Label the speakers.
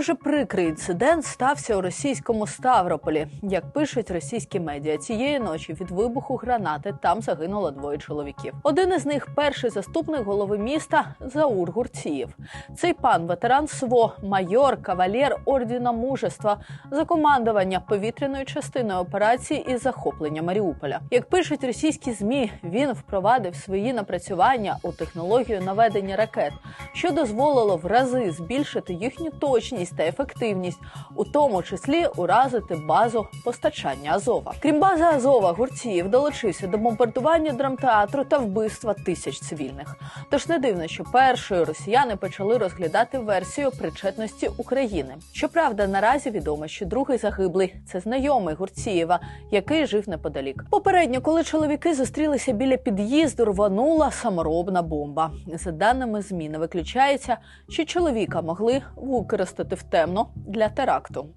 Speaker 1: Дуже прикрий інцидент стався у російському Ставрополі. Як пишуть російські медіа, цієї ночі від вибуху гранати там загинуло двоє чоловіків. Один із них перший заступник голови міста Заур Гурцієв. Цей пан ветеран СВО, майор, кавалєр ордена мужества за командування повітряною частиною операції із захоплення Маріуполя. Як пишуть російські змі, він впровадив свої напрацювання у технологію наведення ракет, що дозволило в рази збільшити їхню точність та ефективність, у тому числі уразити базу постачання Азова. Крім бази Азова, Гурцієв долучився до бомбардування драмтеатру та вбивства тисяч цивільних. Тож не дивно, що першою росіяни почали розглядати версію причетності України. Щоправда, наразі відомо, що другий загиблий це знайомий Гурцієва, який жив неподалік. Попередньо, коли чоловіки зустрілися біля під'їзду, рванула саморобна бомба. За даними ЗМІ, не виключається, що чоловіка могли використати в темно для теракту.